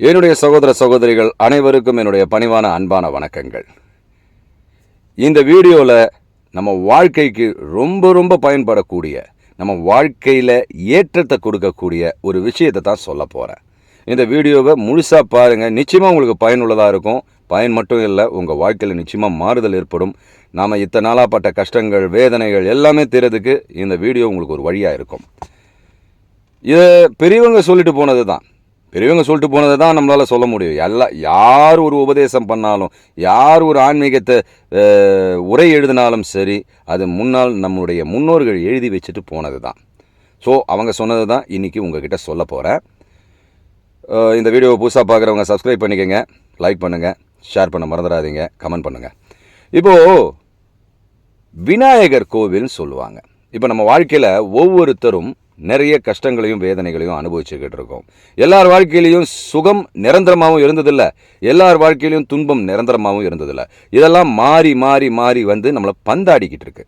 என்னுடைய சகோதர சகோதரிகள் அனைவருக்கும் என்னுடைய பணிவான அன்பான வணக்கங்கள். இந்த வீடியோவில் நம்ம வாழ்க்கைக்கு ரொம்ப ரொம்ப பயன்படக்கூடிய நம்ம வாழ்க்கையில் ஏற்றத்தை கொடுக்கக்கூடிய ஒரு விஷயத்தை தான் சொல்ல போகிறேன் இந்த வீடியோவை முழுசாக பாருங்கள் நிச்சயமாக உங்களுக்கு பயனுள்ளதாக இருக்கும். பயன் மட்டும் இல்லை உங்கள் வாழ்க்கையில் நிச்சயமாக மாறுதல் ஏற்படும். நாம் இத்தனை நாளாக பட்ட கஷ்டங்கள் வேதனைகள் எல்லாமே தீரதுக்கு இந்த வீடியோ உங்களுக்கு ஒரு வழியாக இருக்கும். இதை பெரியவங்க சொல்லிட்டு போனது தான் பெரியவங்க சொல்லிட்டு போனதை தான் நம்மளால் சொல்ல முடியும். எல்லா யார் ஒரு உபதேசம் பண்ணாலும் யார் ஒரு ஆன்மீகத்தை உரை எழுதினாலும் சரி அது முன்னால் நம்முடைய முன்னோர்கள் எழுதி வச்சுட்டு போனது தான். ஸோ அவங்க சொன்னது தான் இன்றைக்கி உங்ககிட்ட சொல்ல போகிறேன் இந்த வீடியோவை புதுசாக பார்க்குறவங்க சப்ஸ்கிரைப் பண்ணிக்கோங்க லைக் பண்ணுங்கள் ஷேர் பண்ண மறந்துடாதீங்க கமெண்ட் பண்ணுங்கள் இப்போது விநாயகர் கோவில்னு சொல்லுவாங்க. இப்போ நம்ம வாழ்க்கையில் ஒவ்வொருத்தரும் நிறைய கஷ்டங்களையும் வேதனைகளையும் அனுபவிச்சுக்கிட்டு இருக்கோம். எல்லார் வாழ்க்கையிலையும் சுகம் நிரந்தரமாகவும் இருந்ததில்ல. எல்லார் வாழ்க்கையிலையும் துன்பம் நிரந்தரமாகவும் இருந்ததில்லை. இதெல்லாம் மாறி மாறி மாறி வந்து நம்மளை பந்தாடிக்கிட்டு இருக்கு.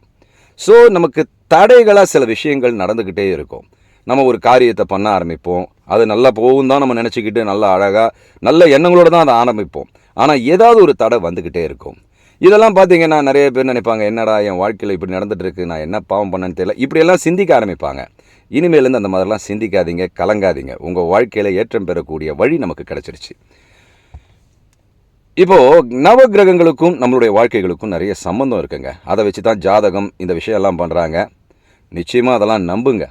ஸோ நமக்கு தடைகளாக சில விஷயங்கள் நடந்துக்கிட்டே இருக்கும். நம்ம ஒரு காரியத்தை பண்ண ஆரம்பிப்போம். அது நல்லா போகும் தான் நம்ம நினச்சிக்கிட்டு நல்லா அழகாக நல்ல எண்ணங்களோடு தான் அதை ஆரம்பிப்போம். ஆனால் ஏதாவது ஒரு தடை வந்துக்கிட்டே இருக்கும். இதெல்லாம் பார்த்தீங்கன்னா நிறைய பேர் நினைப்பாங்க என்னடா என் வாழ்க்கையில் இப்படி நடந்துகிட்டு இருக்கு. நான் என்ன பாவம் பண்ணேன்னு தெரியல. இப்படியெல்லாம் சிந்திக்க ஆரம்பிப்பாங்க. இனிமேலேருந்து அந்த மாதிரிலாம் சிந்திக்காதீங்க கலங்காதீங்க. உங்கள் வாழ்க்கையில் ஏற்றம் பெறக்கூடிய வழி நமக்கு கிடச்சிருச்சு. இப்போது நவ நவகிரகங்களுக்கும் நம்மளுடைய வாழ்க்கைகளுக்கும் நிறைய சம்பந்தம் இருக்குங்க. அதை வச்சு தான் ஜாதகம் இந்த விஷயம்லாம் பண்ணுறாங்க நிச்சயமாக அதெல்லாம் நம்புங்க.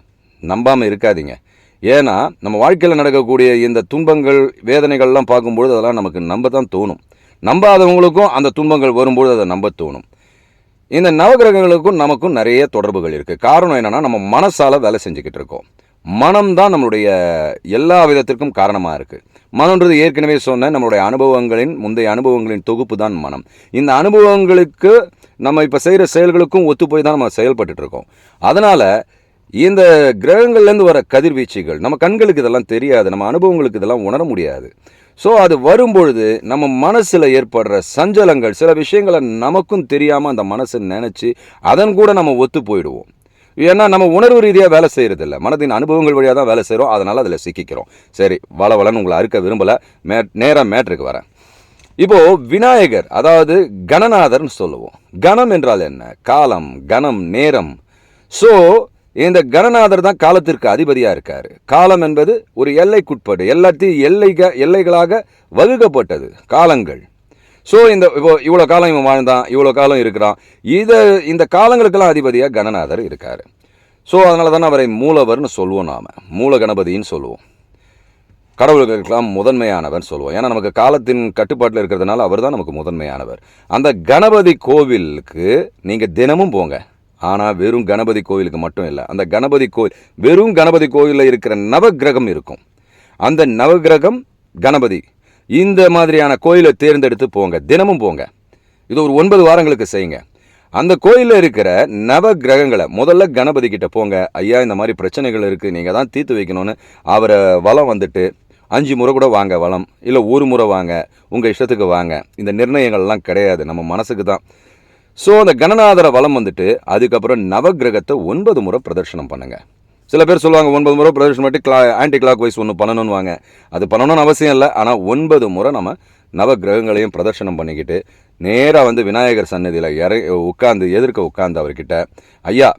நம்பாமல் இருக்காதீங்க. ஏன்னா நம்ம வாழ்க்கையில் நடக்கக்கூடிய இந்த துன்பங்கள் வேதனைகள்லாம் பார்க்கும்பொழுது அதெல்லாம் நமக்கு நம்ப தான் தோணும். நம்பாதவங்களுக்கும் அந்த துன்பங்கள் வரும்பொழுது அதை நம்ப தோணும். இந்த நவகிரகங்களுக்கும் நமக்கும் நிறைய தொடர்புகள் இருக்குது காரணம் என்னென்னா நம்ம மனசால் வேலை செஞ்சுக்கிட்டு இருக்கோம். மனம் தான் நம்மளுடைய எல்லா விதத்திற்கும் காரணமாக இருக்குது மனம்ன்றது ஏற்கனவே சொன்ன நம்மளுடைய அனுபவங்களின் முந்தைய அனுபவங்களின் தொகுப்பு தான் மனம். இந்த அனுபவங்களுக்கு நம்ம இப்போ செய்கிற செயல்களுக்கும் ஒத்து போய் தான் நம்ம செயல்பட்டுருக்கோம் இருக்கோம். அதனால் இந்த கிரகங்கள்லேருந்து வர கதிர்வீச்சுகள் நம்ம கண்களுக்கு இதெல்லாம் தெரியாது. நம்ம அனுபவங்களுக்கு இதெல்லாம் உணர முடியாது. ஸோ அது வரும்பொழுது நம்ம மனசில் ஏற்படுற சஞ்சலங்கள் சில விஷயங்களை நமக்கும் தெரியாமல் அந்த மனசை நினச்சி அதன் கூட நம்ம ஒத்து போயிடுவோம். ஏன்னா நம்ம உணர்வு ரீதியாக வேலை செய்கிறதில்ல மனதின் அனுபவங்கள் வழியாக தான் வேலை செய்கிறோம் அதனால் அதில் சிக்கிக்கிறோம். சரி வளவளன்னு உங்களை அறுக்க விரும்பலை. மே நேராக மேட்ருக்கு வரேன். இப்போது விநாயகர் அதாவது கணநாதர்னு சொல்லுவோம். கணம் என்றால் என்ன? காலம் கணம் நேரம். ஸோ இந்த கணநாதர் தான் காலத்திற்கு அதிபதியாக இருக்கார். காலம் என்பது ஒரு எல்லைக்குட்பட்டு எல்லாத்தையும் எல்லைக எல்லைகளாக வகுக்கப்பட்டது காலங்கள். ஸோ இந்த இப்போ இவ்வளோ காலம் இவன் வாழ்ந்தான் இவ்வளோ காலம் இருக்கிறான். இதை இந்த காலங்களுக்கெல்லாம் அதிபதியாக கணநாதர் இருக்கார். ஸோ அதனால தானே அவரை மூலவர்னு சொல்லுவோம் நாம். மூல கணபதின்னு சொல்லுவோம். கடவுள்களுக்கெல்லாம் முதன்மையானவர் சொல்லுவோம். ஏன்னா நமக்கு காலத்தின் கட்டுப்பாட்டில் இருக்கிறதுனால அவர் தான் நமக்கு முதன்மையானவர். அந்த கணபதி கோவிலுக்கு நீங்கள் தினமும் போங்க. ஆனால் வெறும் கணபதி கோயிலுக்கு மட்டும் இல்லை அந்த கணபதி கோயில் வெறும் கணபதி கோயிலில் இருக்கிற நவக்கிரகம் இருக்கும். அந்த நவக்கிரகம் கணபதி. இந்த மாதிரியான கோயிலை தேர்ந்தெடுத்து போங்க தினமும் போங்க. இது ஒரு ஒன்பது வாரங்களுக்கு செய்யுங்க. அந்த கோயிலில் இருக்கிற நவ கிரகங்களை முதல்ல கணபதி கிட்ட போங்க ஐயா இந்த மாதிரி பிரச்சனைகள் இருக்குது நீங்கள் தான் தீர்த்து வைக்கணும்னு அவரை வளம் வந்துட்டு அஞ்சு முறை கூட வாங்க வளம் இல்லை ஒரு முறை வாங்க உங்கள் இஷ்டத்துக்கு வாங்க. இந்த நிர்ணயங்கள்லாம் கிடையாது நம்ம மனசுக்கு தான். ஸோ அந்த கணநாதர வளம் வந்துட்டு அதுக்கப்புறம் நவக்கிரகத்தை ஒன்பது முறை பிரதர்ஷனம் பண்ணுங்கள் சில பேர் சொல்லுவாங்க ஒன்பது முறை பிரதர்ஷனம் பண்ணி கிளா ஆன்டி கிளாக் வைஸ் ஒன்று பண்ணணும்னு வாங்க அது பண்ணணும்னு அவசியம் இல்லை ஆனால் ஒன்பது முறை நம்ம நவகிரகங்களையும் பிரதர்ஷனம் பண்ணிக்கிட்டு நேராக வந்து விநாயகர் சன்னதியில் இறை உட்காந்து எதிர்க்க உட்காந்து அவர்கிட்ட ஐயா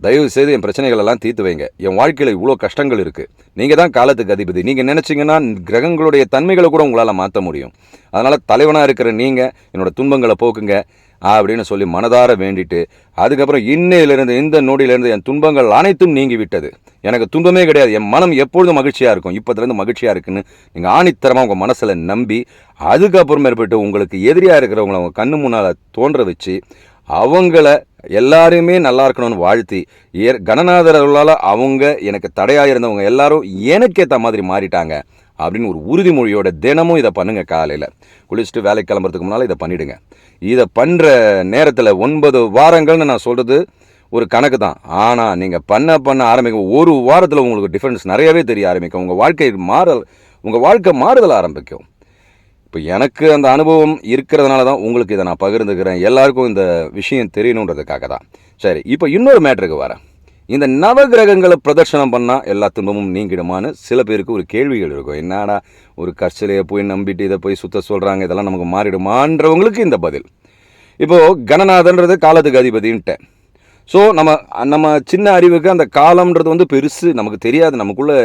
தயவு செய்து என் பிரச்சனைகளெல்லாம் தீர்த்து வைங்க. என் வாழ்க்கையில் இவ்வளோ கஷ்டங்கள் இருக்குது நீங்கள் தான் காலத்துக்கு அதிபதி. நீங்கள் நினச்சிங்கன்னா கிரகங்களுடைய தன்மைகளை கூட உங்களால் மாற்ற முடியும். அதனால் தலைவனாக இருக்கிற நீங்கள் என்னோடய துன்பங்களை போக்குங்க. அப்படின்னு சொல்லி மனதார வேண்டிட்டு அதுக்கப்புறம் இன்னையிலிருந்து இந்த நொடியிலிருந்து என் துன்பங்கள் அனைத்தும் நீங்கி விட்டது எனக்கு துன்பமே கிடையாது. என் மனம் எப்பொழுதும் மகிழ்ச்சியாக இருக்கும். இப்போதுலேருந்து மகிழ்ச்சியாக இருக்குன்னு நீங்கள் ஆணித்தரமாக உங்கள் மனசில் நம்பி அதுக்கப்புறமேற்பட்டு உங்களுக்கு எதிரியாக இருக்கிறவங்கள உங்கள் கண்ணு முன்னால் தோன்ற வச்சு அவங்கள எல்லாருமே நல்லா இருக்கணும்னு வாழ்த்தி ஏ கணநாதர்களால் அவங்க எனக்கு தடையாக இருந்தவங்க எல்லாரும் எனக்கேற்ற மாதிரி மாறிட்டாங்க. அப்படின்னு ஒரு உறுதிமொழியோட தினமும் இதை பண்ணுங்க காலையில். குளிச்சுட்டு வேலைக்கு கிளம்புறதுக்கு முன்னால் இதை பண்ணிவிடுங்க இதை பண்ணுற நேரத்தில் ஒன்பது வாரங்கள்னு நான் சொல்கிறது ஒரு கணக்கு தான். ஆனால் நீங்கள் பண்ண பண்ண ஆரம்பிக்கும் ஒரு வாரத்தில் உங்களுக்கு டிஃப்ரென்ஸ் நிறையவே தெரிய ஆரம்பிக்கும். உங்கள் வாழ்க்கை மாறல் உங்கள் வாழ்க்கை மாறுதல் ஆரம்பிக்கும். இப்போ எனக்கு அந்த அனுபவம் இருக்கிறதுனால தான் உங்களுக்கு இதை நான் பகிர்ந்துக்கிறேன். எல்லாருக்கும் இந்த விஷயம் தெரியணுன்றதுக்காக தான். சரி இப்போ இன்னொரு மேட்ருக்கு வரேன். இந்த நவகிரகங்களை பிரதர்ஷனம் பண்ணால் எல்லா துன்பமும் நீங்கிடுமான்னு சில பேருக்கு ஒரு கேள்விகள் இருக்கும். என்னடா ஒரு கற்சிலையை போய் நம்பிட்டு இதை போய் சுத்த சொல்கிறாங்க இதெல்லாம் நமக்கு மாறிடுமான்றவங்களுக்கு இந்த பதில். இப்போது கணநாதன்றது காலத்துக்கு அதிபதின்ட்டேன் ஸோ நம்ம நம்ம சின்ன அறிவுக்கு அந்த காலம்ன்றது வந்து பெருசு நமக்கு தெரியாது நமக்குள்ளே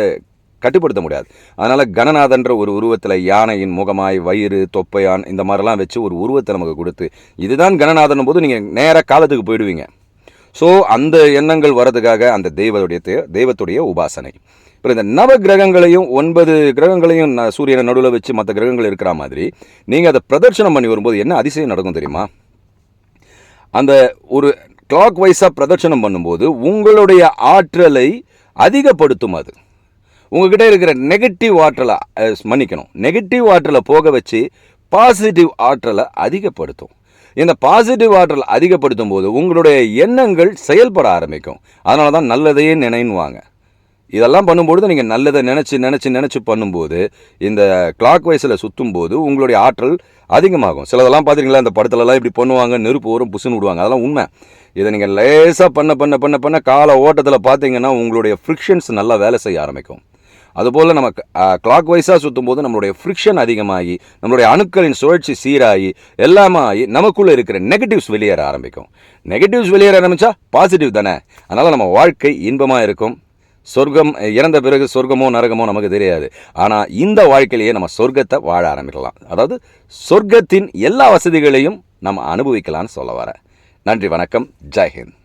கட்டுப்படுத்த முடியாது. அதனால் கணநாதன்ற ஒரு உருவத்தில் யானையின் முகமாய் வயிறு தொப்பையான் இந்த மாதிரிலாம் வச்சு ஒரு உருவத்தை நமக்கு கொடுத்து இதுதான் கணநாதன் போது நீங்கள் நேராக காலத்துக்கு போயிடுவீங்க. ஸோ அந்த எண்ணங்கள் வரதுக்காக அந்த தெய்வத்துடைய தே- தெய்வத்துடைய உபாசனை. இப்போ இந்த நவ கிரகங்களையும் ஒன்பது கிரகங்களையும் ந- சூரியனை நடுவில் வச்சு மற்ற கிரகங்கள் இருக்கிற மாதிரி நீங்கள் அதை பிரதர்ஷனம் பண்ணி வரும்போது என்ன அதிசயம் நடக்கும் தெரியுமா? அந்த ஒரு கிளாக் வைஸாக பிரதர்ஷனம் பண்ணும்போது உங்களுடைய ஆற்றலை அதிகப்படுத்தும் அது. உங்ககிட்ட இருக்கிற நெகட்டிவ் ஆற்றலை மன்னிக்கணும். நெகட்டிவ் ஆற்றலை போக வச்சு பாசிட்டிவ் ஆற்றலை அதிகப்படுத்தும். இந்த பாசிட்டிவ் ஆற்றல் அதிகப்படுத்தும் போது உங்களுடைய எண்ணங்கள் செயல்பட ஆரம்பிக்கும். அதனால தான் நல்லதையே நினைன்னுவாங்க. இதெல்லாம் பண்ணும்பொழுது நீங்கள் நல்லதை நினச்சி நினச்சி நினச்சி பண்ணும்போது இந்த கிளாக் வைஸில் சுற்றும் போது உங்களுடைய ஆற்றல் அதிகமாகும். சிலதெல்லாம் பார்த்தீங்களா இந்த படத்துலலாம் இப்படி பண்ணுவாங்க நெருப்பு வரும் புசுன்னு விடுவாங்க. அதெல்லாம் உண்மை. இதை நீங்கள் லேசாக பண்ண பண்ண பண்ண பண்ண கால ஓட்டத்தில் பார்த்தீங்கன்னா உங்களுடைய ஃப்ரிக்ஷன்ஸ் நல்லா வேலை செய்ய ஆரம்பிக்கும். அதுபோல் நம்ம கிளாக் வைஸாக சுற்றும் போது நம்மளுடைய ஃப்ரிக்ஷன் அதிகமாகி நம்மளுடைய அணுக்களின் சுழற்சி சீராகி எல்லாமே ஆகி நமக்குள்ளே இருக்கிற நெகட்டிவ்ஸ் வெளியேற ஆரம்பிக்கும். நெகட்டிவ்ஸ் வெளியேற ஆரம்பித்தா பாசிட்டிவ் தானே? அதனால் நம்ம வாழ்க்கை இன்பமாக இருக்கும். சொர்க்கம் இறந்த பிறகு சொர்க்கமோ நரகமோ நமக்கு தெரியாது. ஆனால் இந்த வாழ்க்கையிலேயே நம்ம சொர்க்கத்தை வாழ ஆரம்பிக்கலாம். அதாவது சொர்க்கத்தின் எல்லா வசதிகளையும் நம்ம அனுபவிக்கலாம்னு சொல்ல வரேன் நன்றி வணக்கம். ஜெய் ஹிந்த்.